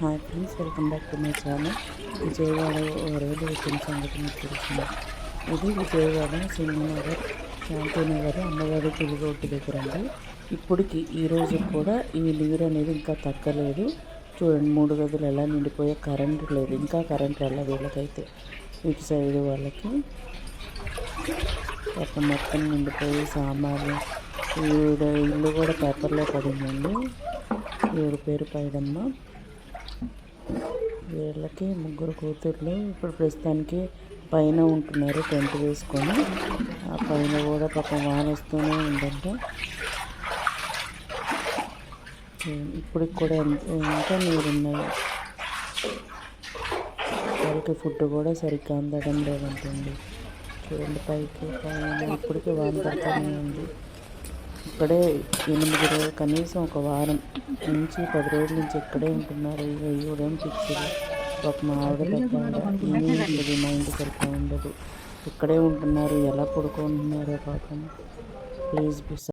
Hi friends welcome back to my channel. Vijayawada రైలు వచ్చిన సంగతి మీకు తెలిసింది. ఇది విజయవాడ సింగనగర్ శాంతినగర్ అమ్మవారి గుడి రోడ్డు దగ్గర అండి. ఇప్పటికి ఈ రోజు కూడా ఈ నీరు అనేది ఇంకా తగ్గలేదు. చూడండి మూడు గదులు ఎలా నిండిపోయే కరెంట్ లేదు. ఇంకా కరెంట్ వెళ్ళ వీళ్ళకైతే. ఇటు సైడ్ వాళ్ళకి అక్కడ మొత్తం నిండిపోయి సామాన్లు. ఈవిడ ఇల్లు కూడా పేపర్లో పడిందండి. ఈవిడ పేరు పైడమ్మ వీళ్ళకి ముగ్గురు కూతుర్లు ఇప్పుడు ప్రస్తుతానికి పైన ఉంటున్నారు టెంట్ వేసుకొని. ఆ పైన కూడా పాపం వాన వస్తూనే ఉందంట ఇప్పటికి కూడా ఇంకా నీరున్నాయి. వాళ్ళకి ఫుడ్ కూడా సరిగ్గా అందడం లేదంటండి చూడండి పైకి పైన ఇప్పటికీ వాన పడుతూనే ఉంది. ఇక్కడే ఎనిమిది రోజులు కనీసం ఒక వారం నుంచి పది రోజుల నుంచి ఇక్కడే ఉంటున్నారు. ఇక ఇవ్వడం పిక్చర్ ఒక మా ఆవిడ ఉండదు మైండ్ సరిగ్గా ఉండదు. ఇక్కడే ఉంటున్నారు. ఎలా పడుకుంటున్నారో పాపం. Please be